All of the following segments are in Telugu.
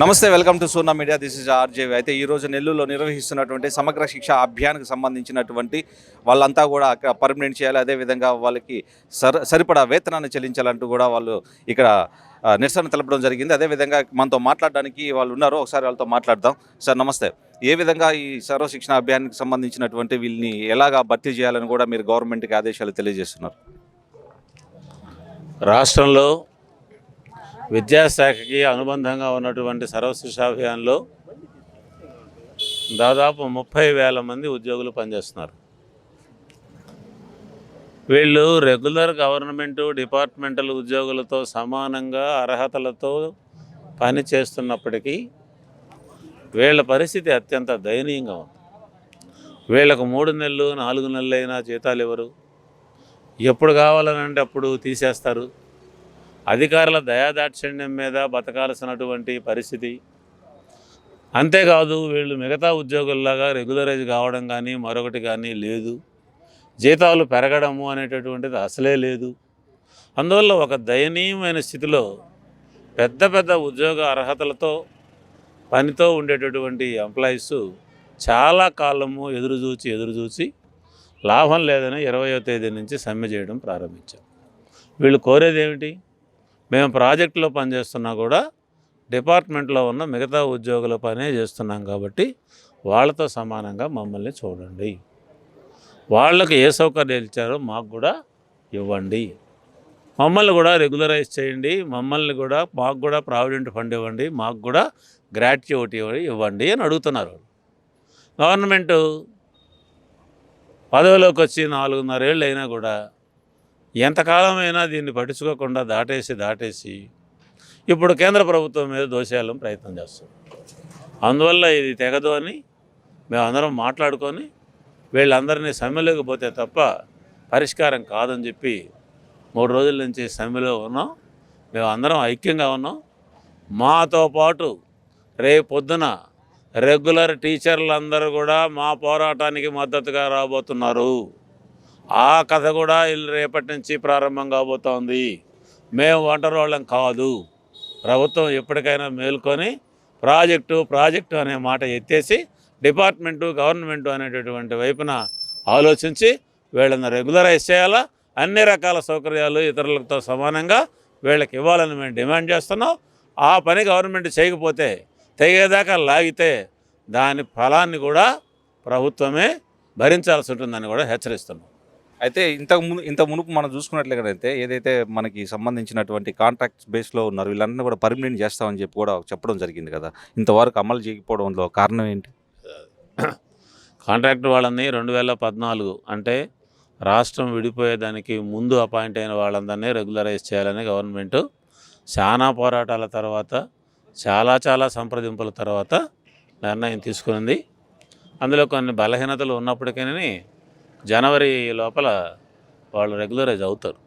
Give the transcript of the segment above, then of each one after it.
నమస్తే welcome to Sona Media. This is RJV అయితే ఈ నెల్లూరులో నిర్వహిస్తున్నటువంటి సమగ్ర శిక్ష అభియాన్కి సంబంధించినటువంటి వాళ్ళంతా కూడా అక్కడ పర్మనెంట్ చేయాలి. అదేవిధంగా వాళ్ళకి సర సరిపడా వేతనాన్ని చెల్లించాలంటూ కూడా వాళ్ళు ఇక్కడ నిరసన తెలపడం జరిగింది. అదేవిధంగా మనతో మాట్లాడడానికి వాళ్ళు ఉన్నారు. ఒకసారి వాళ్ళతో మాట్లాడదాం. సార్ నమస్తే. ఏ విధంగా ఈ సర్వ శిక్షణ అభియాన్కి సంబంధించినటువంటి వీళ్ళని ఎలాగా భర్తీ చేయాలని కూడా మీరు గవర్నమెంట్కి ఆదేశాలు తెలియజేస్తున్నారు? రాష్ట్రంలో విద్యాశాఖకి అనుబంధంగా ఉన్నటువంటి సర్వశిక్ష అభియాన్లో దాదాపు ముప్పై వేల మంది ఉద్యోగులు పనిచేస్తున్నారు. వీళ్ళు రెగ్యులర్ గవర్నమెంటు డిపార్ట్మెంటల్ ఉద్యోగులతో సమానంగా అర్హతలతో పని చేస్తున్నప్పటికీ వీళ్ళ పరిస్థితి అత్యంత దయనీయంగా ఉంది. వీళ్ళకు మూడు నెలలు నాలుగు నెలలు అయినా జీతాలు ఇవ్వరు. ఎప్పుడు కావాలనంటే అప్పుడు తీసేస్తారు. అధికారుల దయాదాక్షిణ్యం మీద బతకాల్సినటువంటి పరిస్థితి. అంతేకాదు వీళ్ళు మిగతా ఉద్యోగుల్లాగా రెగ్యులరైజ్ కావడం కానీ మరొకటి కానీ లేదు. జీతాలు పెరగడము అనేటటువంటిది అసలే లేదు. అందువల్ల ఒక దయనీయమైన స్థితిలో పెద్ద పెద్ద ఉద్యోగ అర్హతలతో పనితో ఉండేటటువంటి ఎంప్లాయీస్ చాలా కాలము ఎదురుచూచి ఎదురుచూచి లాభం లేదని ఇరవయో తేదీ నుంచి సమ్మె చేయడం ప్రారంభించాం వీళ్ళు కోరేది ఏమిటి మేము ప్రాజెక్టులో పనిచేస్తున్నా కూడా డిపార్ట్మెంట్లో ఉన్న మిగతా ఉద్యోగుల పనే చేస్తున్నాం కాబట్టి వాళ్ళతో సమానంగా మమ్మల్ని చూడండి. వాళ్ళకి ఏ సౌకర్యాలు ఇచ్చారో మాకు కూడా ఇవ్వండి. మమ్మల్ని కూడా రెగ్యులరైజ్ చేయండి. మమ్మల్ని కూడా మాకు కూడా ప్రావిడెంట్ ఫండ్ ఇవ్వండి. మాకు కూడా గ్రాట్యుటీ ఇవ్వండి అని అడుగుతున్నారు గవర్నమెంటు పదవిలోకి వచ్చి నాలుగున్నరేళ్ళు అయినా కూడా ఎంతకాలమైనా దీన్ని పట్టించుకోకుండా దాటేసి దాటేసి ఇప్పుడు కేంద్ర ప్రభుత్వం మీద దోషేయాలని ప్రయత్నం చేస్తాం అందువల్ల ఇది తెగదు అని మేమందరం మాట్లాడుకొని వీళ్ళందరినీ సమ్మెలోకి పోతే తప్ప పరిష్కారం కాదని చెప్పి మూడు రోజుల నుంచి సమ్మెలో ఉన్నాం. మేము అందరం ఐక్యంగా ఉన్నాం. మాతో పాటు రేపు పొద్దున రెగ్యులర్ టీచర్లందరూ కూడా మా పోరాటానికి మద్దతుగా రాబోతున్నారు. ఆ కథ కూడా రేపటి నుంచి ప్రారంభం కాబోతోంది. మేము ఒంటరి వాళ్ళం కాదు. ప్రభుత్వం ఎప్పటికైనా మేల్కొని ప్రాజెక్టు ప్రాజెక్టు అనే మాట ఎత్తేసి డిపార్ట్మెంటు గవర్నమెంటు అనేటటువంటి వైపున ఆలోచించి వీళ్ళని రెగ్యులరైజ్ చేయాలా? అన్ని రకాల సౌకర్యాలు ఇతరులతో సమానంగా వీళ్ళకి ఇవ్వాలని మేము డిమాండ్ చేస్తున్నాం. ఆ పని గవర్నమెంట్ చేయకపోతే తెగేదాకా లాగితే దాని ఫలాన్ని కూడా ప్రభుత్వమే భరించాల్సి ఉంటుందని కూడా హెచ్చరిస్తున్నాం. అయితే ఇంతకు ముందు ఇంత మునుపు మనం చూసుకున్నట్లయితే ఏదైతే మనకి సంబంధించినటువంటి కాంట్రాక్ట్ బేస్లో ఉన్నారు వీళ్ళందరినీ కూడా పర్మినెంట్ చేస్తామని చెప్పి కూడా చెప్పడం జరిగింది కదా. ఇంతవరకు అమలు చేయకపోవడంలో కారణం ఏంటి? కాంట్రాక్ట్ వాళ్ళని రెండు వేల పద్నాలుగు అంటే రాష్ట్రం విడిపోయేదానికి ముందు అపాయింట్ అయిన వాళ్ళందరినీ రెగ్యులరైజ్ చేయాలని గవర్నమెంట్ చాలా పోరాటాల తర్వాత చాలా చాలా సంప్రదింపుల తర్వాత నిర్ణయం తీసుకునింది. అందులో కొన్ని బలహీనతలు ఉన్నప్పటికీ జనవరి లోపల వాళ్ళు రెగ్యులరైజ్ అవుతారు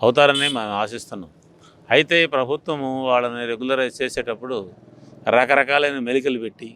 అవుతారని మేము ఆశిస్తున్నాం. అయితే ప్రభుత్వము వాళ్ళని రెగ్యులరైజ్ చేసేటప్పుడు రకరకాలైన మెలికలు పెట్టి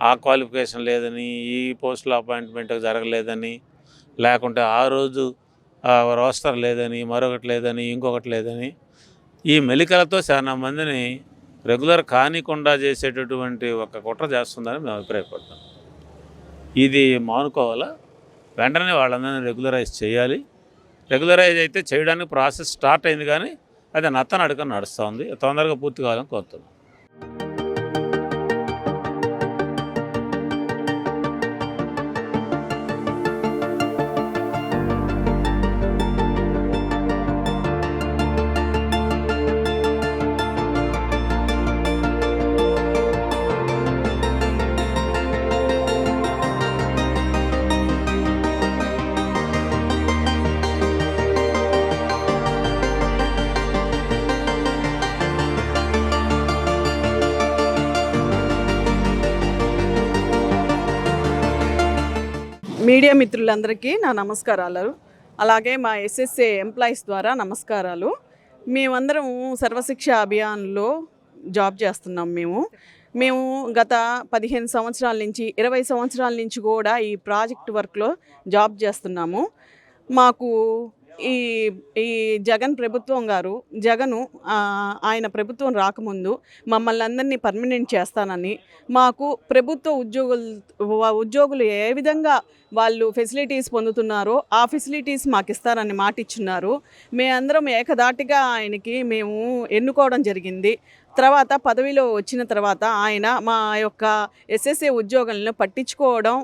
ఆ క్వాలిఫికేషన్ లేదని ఈ పోస్టుల అపాయింట్మెంట్ జరగలేదని లేకుంటే ఆ రోజు రోస్టర్ లేదని మరొకటి లేదని ఇంకొకటి లేదని ఈ మెలికలతో చాలా మందిని రెగ్యులర్ కానికుండా చేసేటటువంటి ఒక కుట్ర చేస్తుందని మేము అభిప్రాయపడతాం ఇది మానుకోవాలా? వెంటనే వాళ్ళందరినీ రెగ్యులరైజ్ చేయాలి. రెగ్యులరైజ్ అయితే చేయడానికి ప్రాసెస్ స్టార్ట్ అయింది కానీ అది నత్తన అడుగుని నడుస్తూ ఉంది. తొందరగా పూర్తి కావాలని కోరుతున్నాం. మీడియా మిత్రులందరికీ నా నమస్కారాలు. అలాగే మా ఎస్ఎస్ఏ ఎంప్లాయీస్ ద్వారా నమస్కారాలు. మేమందరం సర్వశిక్ష అభియాన్లో జాబ్ చేస్తున్నాం మేము. మేము గత పదిహేను సంవత్సరాల నుంచి ఇరవై సంవత్సరాల నుంచి కూడా ఈ ప్రాజెక్ట్ వర్క్లో జాబ్ చేస్తున్నాము. మాకు ఈ ఈ జగన్ ప్రభుత్వం గారు జగను ఆయన ప్రభుత్వం రాకముందు మమ్మల్ని అందరినీ పర్మనెంట్ చేస్తానని మాకు ప్రభుత్వ ఉద్యోగులు ఉద్యోగులు ఏ విధంగా వాళ్ళు ఫెసిలిటీస్ పొందుతున్నారో ఆ ఫెసిలిటీస్ మాకు ఇస్తారని మాట ఇచ్చున్నారు మేమందరం ఏకదాటిగా ఆయనకి మేము ఎన్నుకోవడం జరిగింది. తర్వాత పదవిలో వచ్చిన తర్వాత ఆయన మా యొక్క ఎస్ఎస్ఏ ఉద్యోగులను పట్టించుకోవడం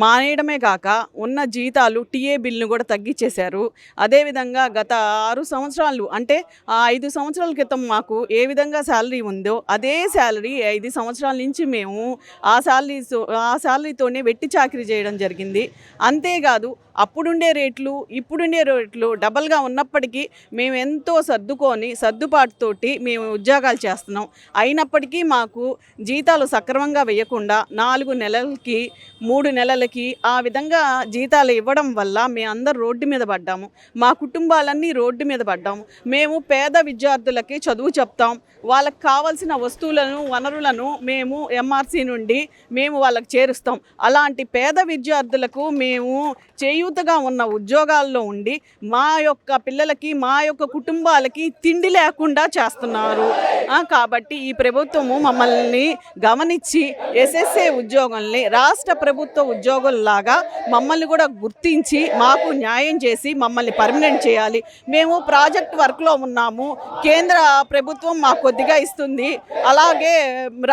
మానేయడమే కాక ఉన్న జీతాలు టీఏ బిల్లును కూడా తగ్గించేశారు అదేవిధంగా గత ఆరు సంవత్సరాలు అంటే ఆ ఐదు సంవత్సరాల క్రితం మాకు ఏ విధంగా శాలరీ ఉందో అదే శాలరీ ఐదు సంవత్సరాల నుంచి మేము ఆ శాలరీ ఆ శాలరీతోనే వెట్టి చాకరీ చేయడం జరిగింది. అంతేకాదు అప్పుడుండే రేట్లు ఇప్పుడుండే రేట్లు డబల్గా ఉన్నప్పటికీ మేము ఎంతో సర్దుకొని సర్దుబాటుతోటి మేము ఉద్యోగాలు చేస్తున్నాం. అయినప్పటికీ మాకు జీతాలు సక్రమంగా వేయకుండా నాలుగు నెలలకి మూడు నెలలకి ఆ విధంగా జీతాలు ఇవ్వడం వల్ల మేము అందరు రోడ్డు మీద పడ్డాము. మా కుటుంబాలన్నీ రోడ్డు మీద పడ్డాము. మేము పేద విద్యార్థులకి చదువు చెప్తాం. వాళ్ళకి కావాల్సిన వస్తువులను వనరులను మేము ఎంఆర్సీ నుండి మేము వాళ్ళకి చేరుస్తాం. అలాంటి పేద విద్యార్థులకు మేము చేయు చేయూతగా ఉన్న ఉద్యోగాల్లో ఉండి మా యొక్క పిల్లలకి మా యొక్క కుటుంబాలకి తిండి లేకుండా చేస్తున్నారు. కాబట్టి ఈ ప్రభుత్వము మమ్మల్ని గమనించి ఎస్ఎస్ఏ ఉద్యోగుల్ని రాష్ట్ర ప్రభుత్వ ఉద్యోగుల్లాగా మమ్మల్ని కూడా గుర్తించి మాకు న్యాయం చేసి మమ్మల్ని పర్మనెంట్ చేయాలి. మేము ప్రాజెక్ట్ వర్క్లో ఉన్నాము. కేంద్ర ప్రభుత్వం మాకు కొద్దిగా ఇస్తుంది. అలాగే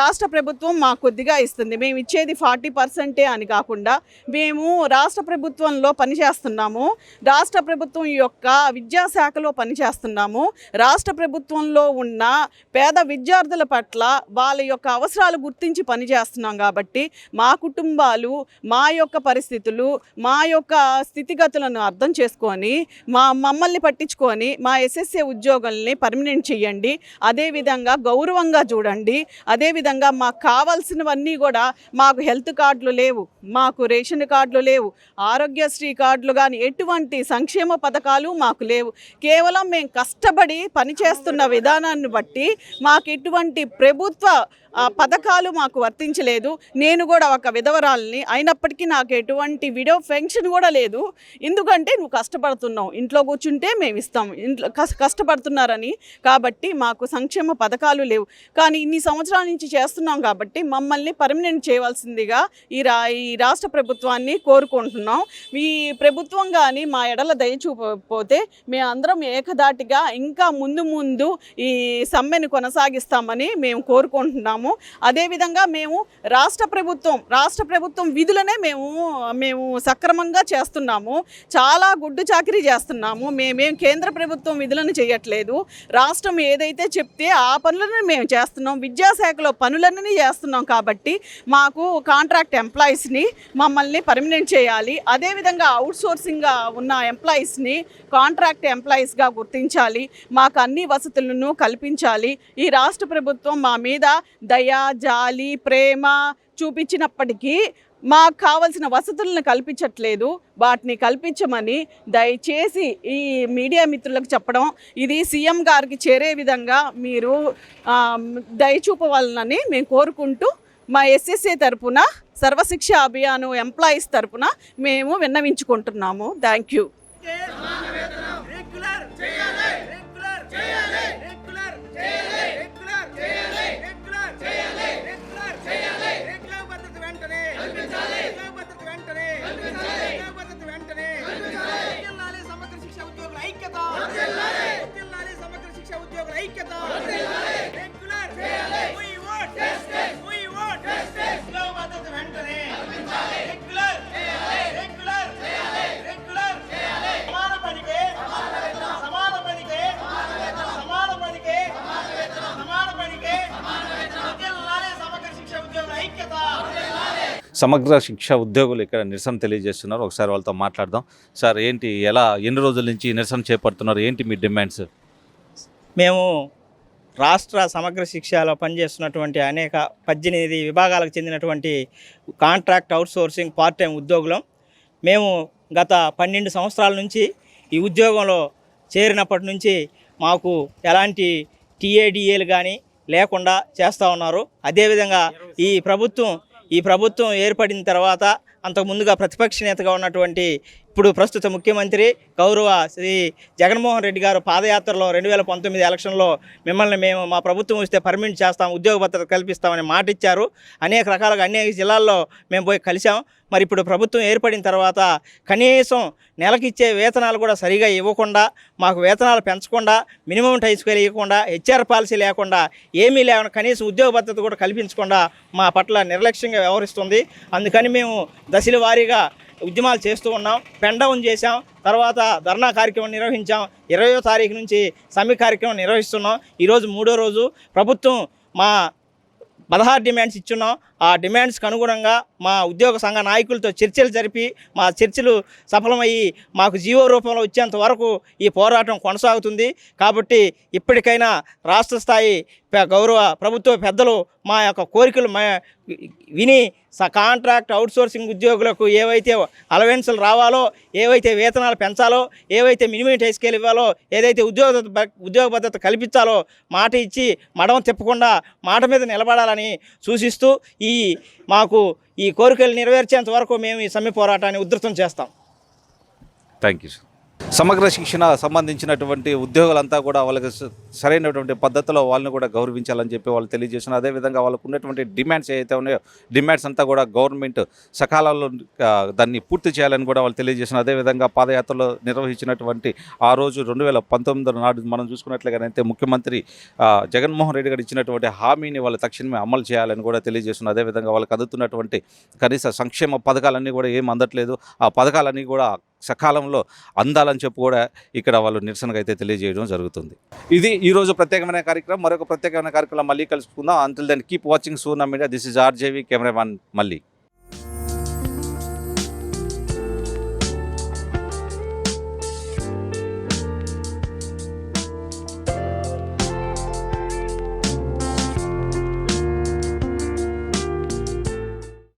రాష్ట్ర ప్రభుత్వం మాకు కొద్దిగా ఇస్తుంది. మేము ఇచ్చేది ఫార్టీ పర్సెంటే అని కాకుండా మేము రాష్ట్ర ప్రభుత్వంలో పనిచేస్తున్నాము. రాష్ట్ర ప్రభుత్వం యొక్క విద్యాశాఖలో పనిచేస్తున్నాము. రాష్ట్ర ప్రభుత్వంలో ఉన్న పేద విద్యార్థుల పట్ల వాళ్ళ యొక్క అవసరాలు గుర్తించి పనిచేస్తున్నాం కాబట్టి మా కుటుంబాలు మా యొక్క పరిస్థితులు మా యొక్క స్థితిగతులను అర్థం చేసుకొని మా మమ్మల్ని పట్టించుకొని మా ఎస్ఎస్ఏ ఉద్యోగుల్ని పర్మనెంట్ చేయండి. అదేవిధంగా గౌరవంగా చూడండి. అదేవిధంగా మాకు కావాల్సినవన్నీ కూడా మాకు హెల్త్ కార్డులు లేవు. మాకు రేషన్ కార్డులు లేవు. ఆరోగ్యశ్రీ కార్డులు కానీ ఎటువంటి సంక్షేమ పథకాలు మాకు లేవు. కేవలం మేము కష్టపడి పనిచేస్తున్న విధానాన్ని బట్టి మాకు ఎటువంటి ప్రభుత్వ పథకాలు మాకు వర్తించలేదు. నేను కూడా ఒక విధవరాలని అయినప్పటికీ నాకు ఎటువంటి విడో పెన్షన్ కూడా లేదు. ఎందుకంటే నువ్వు కష్టపడుతున్నావు. ఇంట్లో కూర్చుంటే మేము ఇస్తాం. ఇంట్లో కష్ట కష్టపడుతున్నారని కాబట్టి మాకు సంక్షేమ పథకాలు లేవు. కానీ ఇన్ని సంవత్సరాల నుంచి చేస్తున్నాం కాబట్టి మమ్మల్ని పర్మనెంట్ చేయవలసిందిగా ఈ రా ఈ రాష్ట్ర ప్రభుత్వాన్ని కోరుకుంటున్నాం. ఈ ప్రభుత్వం కానీ మా ఎడల దయ చూపకపోతే మేమందరం ఏకదాటిగా ఇంకా ముందు ముందు ఈ సమ్మెను కొనసాగిస్తామని మేము కోరుకుంటున్నాము. అదేవిధంగా మేము రాష్ట్ర ప్రభుత్వం రాష్ట్ర ప్రభుత్వం విధులనే మేము మేము సక్రమంగా చేస్తున్నాము. చాలా గుడ్డు చాకరీ చేస్తున్నాము. మేమేం కేంద్ర ప్రభుత్వం విధులను చేయట్లేదు. రాష్ట్రం ఏదైతే చెప్తే ఆ పనులను మేము చేస్తున్నాం. విద్యాశాఖలో పనులన్నీ చేస్తున్నాం కాబట్టి మాకు కాంట్రాక్ట్ ఎంప్లాయీస్ని మమ్మల్ని పర్మినెంట్ చేయాలి. అదేవిధంగా అవుట్ సోర్సింగ్గా ఉన్న ఎంప్లాయీస్ని కాంట్రాక్ట్ ఎంప్లాయీస్గా గుర్తించాలి. మాకు అన్ని వసతులను కల్పించాలి. ఈ రాష్ట్ర ప్రభుత్వం మా మీద దయ జాలి ప్రేమ చూపించినప్పటికీ మాకు కావలసిన వసతులను కల్పించట్లేదు. వాటిని కల్పించమని దయచేసి ఈ మీడియా మిత్రులకు చెప్పడం ఇది సీఎం గారికి చేరే విధంగా మీరు దయచూపవాలని దయ మేము కోరుకుంటూ మా ఎస్ఎస్ఏ తరపున సర్వశిక్ష అభియాను ఎంప్లాయీస్ తరపున మేము విన్నవించుకుంటున్నాము. Thank you. సమగ్ర శిక్ష ఉద్యోగులు ఇక్కడ నిరసన తెలియజేస్తున్నారు. ఒకసారి వాళ్ళతో మాట్లాడదాం. సార్ ఏంటి ఎలా ఎన్ని రోజుల నుంచి నిరసన చేపడుతున్నారు? ఏంటి మీ డిమాండ్స్? మేము రాష్ట్ర సమగ్ర శిక్షలో పనిచేస్తున్నటువంటి అనేక పద్దెనిమిది విభాగాలకు చెందినటువంటి కాంట్రాక్ట్ అవుట్సోర్సింగ్ పార్ట్ టైం ఉద్యోగులం. మేము గత పన్నెండు సంవత్సరాల నుంచి ఈ ఉద్యోగంలో చేరినప్పటి నుంచి మాకు ఎలాంటి టీఏడిఏలు కానీ లేకుండా చేస్తూ ఉన్నారు. అదేవిధంగా ఈ ప్రభుత్వం ఈ ప్రభుత్వం ఏర్పడిన తర్వాత అంతకు ముందుగా ప్రతిపక్ష నేతగా ఉన్నటువంటి ఇప్పుడు ప్రస్తుత ముఖ్యమంత్రి గౌరవ శ్రీ జగన్మోహన్ రెడ్డి గారు పాదయాత్రలో రెండు వేల పంతొమ్మిది ఎలక్షన్లో మిమ్మల్ని మేము మా ప్రభుత్వం వస్తే పర్మిట్ చేస్తాం ఉద్యోగ భద్రత కల్పిస్తామని మాట ఇచ్చారు. అనేక రకాలుగా అనేక జిల్లాల్లో మేము పోయి కలిసాం మరి ఇప్పుడు ప్రభుత్వం ఏర్పడిన తర్వాత కనీసం నెలకిచ్చే వేతనాలు కూడా సరిగా ఇవ్వకుండా మాకు వేతనాలు పెంచకుండా మినిమం టైం స్కేల్ ఇవ్వకుండా హెచ్ఆర్ పాలసీ లేకుండా ఏమీ లేకుండా కనీసం ఉద్యోగ భద్రత కూడా కల్పించకుండా మా పట్ల నిర్లక్ష్యంగా వ్యవహరిస్తుంది. అందుకని మేము దశల వారీగా ఉద్యమాలు చేస్తూ ఉన్నాం పెండౌన్ చేశాం తర్వాత ధర్నా కార్యక్రమం నిర్వహించాం ఇరవయో తారీఖు నుంచి సమ్మె కార్యక్రమం నిర్వహిస్తున్నాం. ఈరోజు మూడో రోజు. ప్రభుత్వం మా పదహారు డిమాండ్స్ ఇచ్చున్నాం. ఆ డిమాండ్స్కి అనుగుణంగా మా ఉద్యోగ సంఘ నాయకులతో చర్చలు జరిపి మా చర్చలు సఫలమయ్యి మాకు జీవో రూపంలో వచ్చేంత వరకు ఈ పోరాటం కొనసాగుతుంది. కాబట్టి ఇప్పటికైనా రాష్ట్ర స్థాయి గౌరవ ప్రభుత్వ పెద్దలు మా యొక్క కోరికలు మా విని కాంట్రాక్ట్ అవుట్సోర్సింగ్ ఉద్యోగులకు ఏవైతే అలవెన్సులు రావాలో ఏవైతే వేతనాలు పెంచాలో ఏవైతే మినిమం టై స్కేల్ ఇవ్వాలో ఏదైతే ఉద్యోగ ఉద్యోగ భద్రత కల్పించాలో మాట ఇచ్చి మడమ తిప్పకుండా మాట మీద నిలబడాలని సూచిస్తూ ఈ ఈ మాకు ఈ కోరికలు నెరవేర్చేంత వరకు మేము ఈ సమ్మె పోరాటాన్ని ఉధృతం చేస్తాం. థ్యాంక్ యూ సార్ సమగ్ర శిక్షణ సంబంధించినటువంటి ఉద్యోగులంతా కూడా వాళ్ళకి సరైనటువంటి పద్ధతిలో వాళ్ళని కూడా గౌరవించాలని చెప్పి వాళ్ళు తెలియజేసిన అదేవిధంగా వాళ్ళకు ఉన్నటువంటి డిమాండ్స్ ఏవైతే ఉన్నాయో డిమాండ్స్ అంతా కూడా గవర్నమెంట్ సకాలంలో దాన్ని పూర్తి చేయాలని కూడా వాళ్ళు తెలియజేసిన అదేవిధంగా పాదయాత్రలో నిర్వహించినటువంటి ఆ రోజు రెండు వేల పంతొమ్మిది నాడు మనం చూసుకున్నట్లుగానైతే ముఖ్యమంత్రి జగన్మోహన్ రెడ్డి గారు ఇచ్చినటువంటి హామీని వాళ్ళు తక్షణమే అమలు చేయాలని కూడా తెలియజేస్తున్న అదేవిధంగా వాళ్ళకి అందుతున్నటువంటి కనీస సంక్షేమ పథకాలన్నీ కూడా ఏం అందట్లేదు. ఆ పథకాలన్నీ కూడా సకాలంలో అందాలని చెప్పి కూడా ఇక్కడ వాళ్ళు నిరసనగా అయితే తెలియజేయడం జరుగుతుంది. ఇది ఈరోజు ప్రత్యేకమైన కార్యక్రమం. మరొక ప్రత్యేకమైన కార్యక్రమం మళ్ళీ కలుసుకుందాం. Until then keep watching Surna Media this is RJV cameraman మళ్ళీ